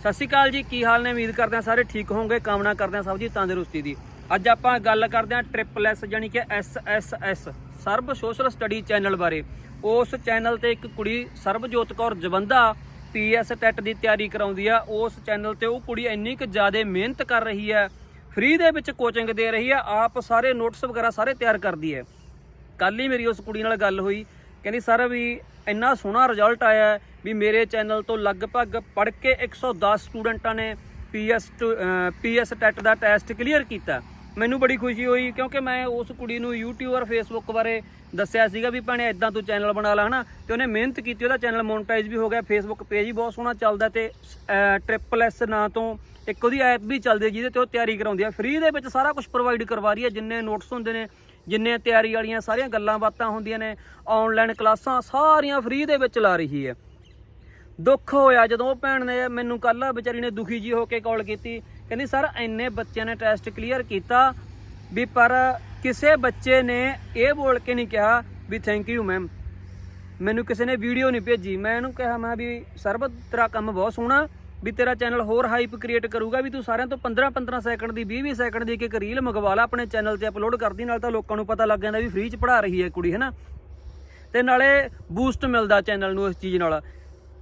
ਸਤਿ ਸ਼੍ਰੀ ਅਕਾਲ ਜੀ, ਕੀ ਹਾਲ ਨੇ? ਉਮੀਦ ਕਰਦੇ ਹਾਂ ਸਾਰੇ ਠੀਕ ਹੋਵੋਗੇ, ਕਾਮਨਾ ਕਰਦੇ ਹਾਂ ਸਭ ਜੀ ਤੰਦਰੁਸਤੀ ਦੀ। ਅੱਜ ਆਪਾਂ ਗੱਲ ਕਰਦੇ ਹਾਂ ਟ੍ਰਿਪਲ ਐਸ ਯਾਨੀ ਕਿ S S S Sarab social study channel ਬਾਰੇ। ਉਸ ਚੈਨਲ ਤੇ ਇੱਕ ਕੁੜੀ ਸਰਬਜੋਤ ਕੌਰ ਜਵੰਦਾ ਪੀਐਸ ਟੈਟ ਦੀ ਤਿਆਰੀ ਕਰਾਉਂਦੀ ਆ। ਉਸ ਚੈਨਲ ਤੇ ਉਹ ਕੁੜੀ ਇੰਨੀ ਕੁ ਜ਼ਿਆਦਾ ਮਿਹਨਤ ਕਰ ਰਹੀ ਹੈ ਫ੍ਰੀ ਦੇ ਵਿੱਚ ਕੋਚਿੰਗ ਦੇ ਰਹੀ ਹੈ ਆਪ ਸਾਰੇ ਨੋਟਸ ਵਗੈਰਾ ਸਾਰੇ ਤਿਆਰ ਕਰਦੀ ਹੈ। ਕੱਲ ਹੀ ਮੇਰੀ ਉਸ ਕੁੜੀ ਨਾਲ ਗੱਲ ਹੋਈ। ਕਹਿੰਦੀ, ਸਰ, ਵੀ ਇੰਨਾ ਸੋਹਣਾ ਰਿਜ਼ਲਟ ਆਇਆ ਵੀ ਮੇਰੇ ਚੈਨਲ ਤੋਂ ਲਗਭਗ ਪੜ੍ਹ ਕੇ 110 ਸਟੂਡੈਂਟਾਂ ਨੇ ਪੀਐਸ ਪੀਐਸ ਟੈਟ ਦਾ ਟੈਸਟ ਕਲੀਅਰ ਕੀਤਾ। ਮੈਨੂੰ ਬੜੀ ਖੁਸ਼ੀ ਹੋਈ ਕਿਉਂਕਿ ਮੈਂ ਉਸ ਕੁੜੀ ਨੂੰ YouTube ਔਰ Facebook ਬਾਰੇ ਦੱਸਿਆ ਸੀਗਾ ਵੀ ਭੈਣੇ ਇਦਾਂ ਤੂੰ ਚੈਨਲ ਬਣਾ ਲਾ, ਹਨਾ? ਤੇ ਉਹਨੇ ਮਿਹਨਤ ਕੀਤੀ, ਉਹਦਾ ਚੈਨਲ ਮੋਨਟਾਈਜ਼ ਵੀ ਹੋ ਗਿਆ Facebook ਪੇਜ ਵੀ ਬਹੁਤ ਸੋਹਣਾ ਚੱਲਦਾ ਤੇ ਟ੍ਰਿਪਲ ਐਸ ਨਾਂ ਤੋਂ ਇੱਕ ਉਹਦੀ ਐਪ ਵੀ ਚੱਲਦੀ ਜਿਹਦੇ ਤੇ ਉਹ ਤਿਆਰੀ ਕਰਾਉਂਦੀ ਹੈ। ਫ੍ਰੀ ਦੇ ਵਿੱਚ ਸਾਰਾ ਕੁਝ ਪ੍ਰੋਵਾਈਡ ਕਰਵਾ ਰਹੀ ਹੈ, ਜਿੰਨੇ ਨੋਟਸ ਹੁੰਦੇ ਨੇ, ਜਿੰਨੇ ਤਿਆਰੀ ਵਾਲੀਆਂ ਸਾਰੀਆਂ ਗੱਲਾਂ ਬਾਤਾਂ ਹੁੰਦੀਆਂ ਨੇ ਆਨਲਾਈਨ ਕਲਾਸਾਂ ਸਾਰੀਆਂ ਫ੍ਰੀ ਦੇ ਵਿੱਚ ਲਾ ਰਹੀ ਹੈ। ਦੁੱਖ ਹੋਇਆ ਜਦੋਂ ਉਹ ਭੈਣ ਨੇ ਮੈਨੂੰ ਕੱਲ ਵਿਚਾਰੀ ਨੇ ਦੁਖੀ ਜੀ ਹੋ ਕੇ ਕਾਲ ਕੀਤੀ। ਕਹਿੰਦੀ, ਸਰ, ਇੰਨੇ ਬੱਚਿਆਂ ਨੇ ਟੈਸਟ ਕਲੀਅਰ ਕੀਤਾ ਵੀ ਪਰ ਕਿਸੇ ਬੱਚੇ ਨੇ ਇਹ ਬੋਲ ਕੇ ਨਹੀਂ ਕਿਹਾ ਵੀ ਥੈਂਕ ਯੂ ਮੈਮ ਮੈਨੂੰ ਕਿਸੇ ਨੇ ਵੀਡੀਓ ਨਹੀਂ ਭੇਜੀ। ਮੈਂ ਇਹਨੂੰ ਕਿਹਾ, ਮੈਂ ਵੀ ਸਰਬ ਤੇਰਾ ਕੰਮ ਬਹੁਤ ਸੋਹਣਾ, ਵੀ ਤੇਰਾ ਚੈਨਲ ਹੋਰ ਹਾਈਪ ਕ੍ਰੀਏਟ ਕਰੂਗਾ, ਵੀ ਤੂੰ ਸਾਰਿਆਂ ਤੋਂ 15 15 ਸੈਕਿੰਡ ਦੀ 20 20 ਸੈਕਿੰਡ ਦੀ ਇੱਕ ਇੱਕ ਰੀਲ ਮੰਗਵਾ ਲਾ ਆਪਣੇ ਚੈਨਲ ਤੇ ਅਪਲੋਡ ਕਰਦੀ, ਨਾਲ ਤਾਂ ਲੋਕਾਂ ਨੂੰ ਪਤਾ ਲੱਗ ਜਾਂਦਾ ਵੀ ਫ੍ਰੀ ਚ ਪੜਾ ਰਹੀ ਹੈ ਕੁੜੀ, ਹੈ ਨਾ? ਤੇ ਨਾਲੇ ਬੂਸਟ ਮਿਲਦਾ ਚੈਨਲ ਨੂੰ ਇਸ ਚੀਜ਼ ਨਾਲ।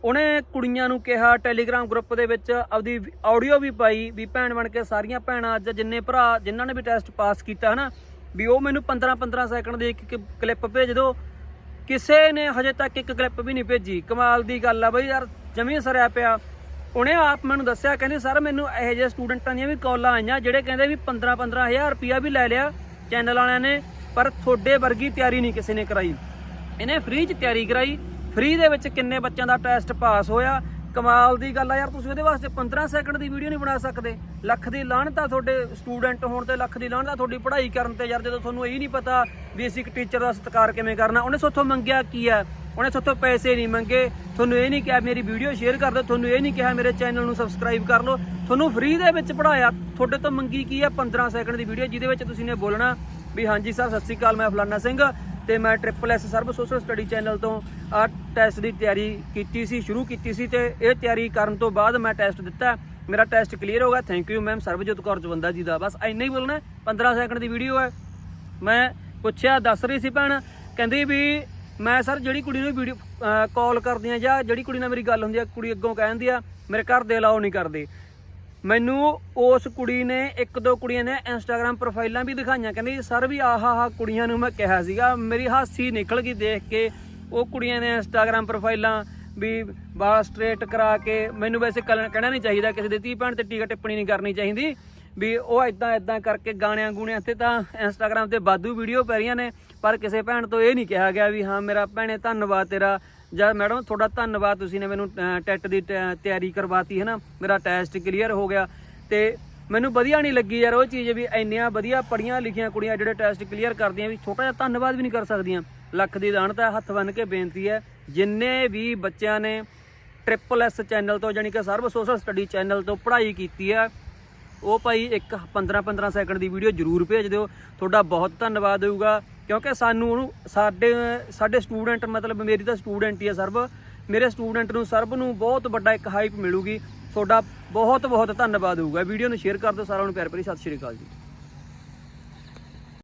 ਉਹਨੇ ਕੁੜੀਆਂ ਨੂੰ ਕਿਹਾ ਟੈਲੀਗ੍ਰਾਮ ਗਰੁੱਪ ਦੇ ਵਿੱਚ ਆਪਦੀ ਆਡੀਓ ਵੀ ਪਾਈ ਵੀ ਭੈਣ ਬਣ ਕੇ ਸਾਰੀਆਂ ਭੈਣਾਂ ਅੱਜ ਜਿੰਨੇ ਭਰਾ, ਜਿਨ੍ਹਾਂ ਨੇ ਵੀ ਟੈਸਟ ਪਾਸ ਕੀਤਾ ਹਨਾ, ਵੀ ਉਹ ਮੈਨੂੰ 15 15 ਸੈਕਿੰਡ ਦੀ ਇੱਕ ਕਲਿੱਪ ਭੇਜ ਦਿਓ। ਕਿਸੇ ਨੇ ਹਜੇ ਤੱਕ ਇੱਕ ਕਲਿੱਪ ਵੀ ਨਹੀਂ ਭੇਜੀ। ਕਮਾਲ ਦੀ ਗੱਲ ਆ ਬਈ ਯਾਰ, ਜਮੀ ਸਰਿਆ ਪਿਆ। ਉਹਨੇ ਆਪ ਮੈਨੂੰ ਦੱਸਿਆ, ਕਹਿੰਦੇ, ਸਰ, ਮੈਨੂੰ ਇਹੋ ਜਿਹੇ ਸਟੂਡੈਂਟਾਂ ਦੀਆਂ ਵੀ ਕਾਲਾਂ ਆਈਆਂ, ਜਿਹੜੇ ਕਹਿੰਦੇ ਵੀ 15 15000 ਰੁਪਿਆ ਵੀ ਲੈ ਲਿਆ ਚੈਨਲ ਵਾਲਿਆਂ ਨੇ, ਪਰ ਤੁਹਾਡੇ ਵਰਗੀ ਤਿਆਰੀ ਨਹੀਂ ਕਿਸੇ ਨੇ ਕਰਾਈ। ਇਹਨੇ ਫ੍ਰੀ ਚ ਤਿਆਰੀ ਕਰਾਈ। ਫ੍ਰੀ ਦੇ ਵਿੱਚ ਕਿੰਨੇ ਬੱਚਿਆਂ ਦਾ ਟੈਸਟ ਪਾਸ ਹੋਇਆ? ਕਮਾਲ ਦੀ ਗੱਲ ਆ ਯਾਰ, ਤੁਸੀਂ ਉਹਦੇ ਵਾਸਤੇ 15 ਸੈਕਿੰਡ ਦੀ ਵੀਡੀਓ ਨਹੀਂ ਬਣਾ ਸਕਦੇ। ਲੱਖ ਦੀ ਲਾਹਨਤ ਆ ਤੁਹਾਡੇ ਸਟੂਡੈਂਟ ਹੋਣ ਤੇ, ਲੱਖ ਦੀ ਲਾਹਨਤ ਆ ਤੁਹਾਡੀ ਪੜ੍ਹਾਈ ਕਰਨ ਤੇ ਯਾਰ, ਜਦੋਂ ਤੁਹਾਨੂੰ ਇਹ ਨਹੀਂ ਪਤਾ ਵੀ ਅਸੀਂ ਇੱਕ ਟੀਚਰ ਦਾ ਸਤਿਕਾਰ ਕਿਵੇਂ ਕਰਨਾ। ਉਹਨੇ ਸੋਥੋਂ ਮੰਗਿਆ ਕੀ ਆ? ਉਹਨੇ ਸੋਥੋਂ ਪੈਸੇ ਨਹੀਂ ਮੰਗੇ। ਤੁਹਾਨੂੰ ਇਹ ਨਹੀਂ ਕਿਹਾ, ਮੇਰੀ ਵੀਡੀਓ ਸ਼ੇਅਰ ਕਰ ਦਿਓ। ਤੁਹਾਨੂੰ ਇਹ ਨਹੀਂ ਕਿਹਾ, ਮੇਰੇ ਚੈਨਲ ਨੂੰ ਸਬਸਕ੍ਰਾਈਬ ਕਰ ਲਓ। ਤੁਹਾਨੂੰ ਫ੍ਰੀ ਦੇ ਵਿੱਚ ਪੜਾਇਆ ਤੁਹਾਡੇ ਤੋਂ ਮੰਗੀ ਕੀ ਆ? 15 ਸੈਕਿੰਡ ਦੀ ਵੀਡੀਓ ਜਿਹਦੇ ਵਿੱਚ ਤੁਸੀਂ ਨੇ ਬੋਲਣਾ ਵੀ, ਹਾਂਜੀ ਸਰ ਸਤਿ ਸ਼੍ਰੀ ਅਕਾਲ, ਮੈਂ ਫਲਾਨਾ ਸਿੰਘ। ਤੇ ਮੈਂ triple S Sarab social study channel ਤੋਂ ਆ ਟੈਸਟ ਦੀ ਤਿਆਰੀ ਕੀਤੀ ਸੀ, ਸ਼ੁਰੂ ਕੀਤੀ ਸੀ ਤੇ ਇਹ ਤਿਆਰੀ ਕਰਨ ਤੋਂ ਬਾਅਦ ਮੈਂ ਟੈਸਟ ਦਿੱਤਾ। ਮੇਰਾ ਟੈਸਟ ਕਲੀਅਰ ਹੋ ਗਿਆ। Thank you ma'am Sarabjot Kaur Jawanda ji ਦਾ। ਬਸ ਇੰਨਾ ਹੀ ਬੋਲਣਾ ਹੈ। 15 ਸੈਕਿੰਡ ਦੀ ਵੀਡੀਓ ਹੈ। ਮੈਂ ਪੁੱਛਿਆ, ਦੱਸ ਰਹੀ ਸੀ ਭੈਣ, ਕਹਿੰਦੀ ਵੀ ਮੈਂ ਸਰ ਜਿਹੜੀ ਕੁੜੀ ਨੂੰ ਵੀਡੀਓ ਕਾਲ ਕਰਦੀ ਆ ਜਾਂ ਜਿਹੜੀ ਕੁੜੀ ਨਾਲ ਮੇਰੀ ਗੱਲ ਹੁੰਦੀ ਆ ਕੁੜੀ ਅੱਗੋਂ ਕਹਿੰਦੀ ਆ, ਮੇਰੇ ਘਰ ਦੇ ਅਲਾਓ ਨਹੀਂ ਕਰਦੇ। ਮੈਨੂੰ ਉਸ ਕੁੜੀ ਨੇ, ਇੱਕ ਦੋ ਕੁੜੀਆਂ ਨੇ ਇੰਸਟਾਗ੍ਰam ਪ੍ਰੋਫਾਈਲਾਂ ਵੀ ਦਿਖਾਈਆਂ, ਕਹਿੰਦੀ, ਸਰ ਵੀ ਆਹ ਆਹ ਕੁੜੀਆਂ ਨੂੰ ਮੈਂ ਕਿਹਾ ਸੀਗਾ। ਮੇਰੀ ਹਾਸੀ ਨਿਕਲ ਗਈ ਦੇਖ ਕੇ, ਉਹ ਕੁੜੀਆਂ ਨੇ ਇੰਸਟਾਗ੍ਰam ਪ੍ਰੋਫਾਈਲਾਂ ਵੀ ਬਾਲ ਸਟ੍ਰੇਟ ਕਰਾ ਕੇ, ਮੈਨੂੰ ਵੈਸੇ ਕੱਲ- ਕਹਿਣਾ ਨਹੀਂ ਚਾਹੀਦਾ ਕਿਸੇ ਦੇ ਧੀ ਭੈਣ ਤੇ ਟੀਕਾ ਟਿੱਪਣੀ ਨਹੀਂ ਕਰਨੀ ਚਾਹੀਦੀ, ਵੀ ਉਹ ਇਦਾਂ ਇਦਾਂ ਕਰਕੇ ਗਾਣਿਆਂ ਗੂਣਿਆਂ ਤੇ ਤਾਂ ਇੰਸਟਾਗ੍ਰam ਤੇ ਬਾਦੂ ਵੀਡੀਓ ਪੈ ਰਹੀਆਂ ਨੇ, ਪਰ ਕਿਸੇ ਭੈਣ ਤੋਂ ਇਹ ਨਹੀਂ ਕਿਹਾ ਗਿਆ ਵੀ, ਹਾਂ, ਮੇਰਾ ਭੈਣੇ, ਧੰਨਵਾਦ ਤੇਰਾ। ਜਾਂ ਮੈਡਮ, ਤੁਹਾਡਾ ਧੰਨਵਾਦ, ਤੁਸੀਂ ਨੇ ਮੈਨੂੰ ਟੈਟ ਦੀ ਟ- ਤਿਆਰੀ ਕਰਵਾਤੀ ਹੈ ਨਾ ਮੇਰਾ ਟੈਸਟ ਕਲੀਅਰ ਹੋ ਗਿਆ। ਤੇ ਮੈਨੂੰ ਵਧੀਆ ਨਹੀਂ ਲੱਗੀ ਯਾਰ ਉਹ ਚੀਜ਼ ਵੀ, ਇੰਨੀਆਂ ਵਧੀਆ ਪੜੀਆਂ ਲਿਖੀਆਂ ਕੁੜੀਆਂ ਜਿਹੜੇ ਟੈਸਟ ਕਲੀਅਰ ਕਰਦੀਆਂ ਵੀ, ਛੋਟਾ ਜਿਹਾ ਧੰਨਵਾਦ ਵੀ ਨਹੀਂ ਕਰ ਸਕਦੀਆਂ। ਲੱਖ ਦੀ ਦਾਨਤ ਹੈ ਹੱਥ ਬੰਨ ਕੇ ਬੇਨਤੀ ਹੈ, ਜਿੰਨੇ ਵੀ ਬੱਚਿਆਂ ਨੇ ਟ੍ਰਿਪਲ ਐਸ ਚੈਨਲ ਤੋਂ ਜਾਨੀ ਕਿ ਸਰਵ ਸੋਸ਼ਲ ਸਟੱਡੀ ਚੈਨਲ ਤੋਂ ਪੜ੍ਹਾਈ ਕੀਤੀ ਹੈ ਉਹ ਭਾਈ ਇੱਕ 15 15 ਸੈਕਿੰਡ ਦੀ ਵੀਡੀਓ ਜਰੂਰ ਭੇਜ ਦਿਓ। ਤੁਹਾਡਾ ਬਹੁਤ ਧੰਨਵਾਦ ਹੋਊਗਾ। ਕਿਉਂਕਿ ਸਾਨੂੰ ਉਹਨੂੰ ਸਾਡੇ ਸਾਡੇ ਸਟੂਡੈਂਟ ਮਤਲਬ ਮੇਰੀ ਤਾਂ ਸਟੂਡੈਂਟ ਹੀ ਆ ਸਰਬ। ਮੇਰੇ ਸਟੂਡੈਂਟ ਨੂੰ ਸਰਬ ਨੂੰ ਬਹੁਤ ਵੱਡਾ ਇੱਕ ਹਾਈਪ ਮਿਲੂਗੀ। ਤੁਹਾਡਾ ਬਹੁਤ ਬਹੁਤ ਧੰਨਵਾਦ ਹੋਊਗਾ। ਵੀਡੀਓ ਨੂੰ ਸ਼ੇਅਰ ਕਰ ਦਿਓ ਸਾਰਿਆਂ ਨੂੰ। ਪਿਆਰ ਭਰੀ ਸਤਿ ਸ਼੍ਰੀ ਅਕਾਲ ਜੀ।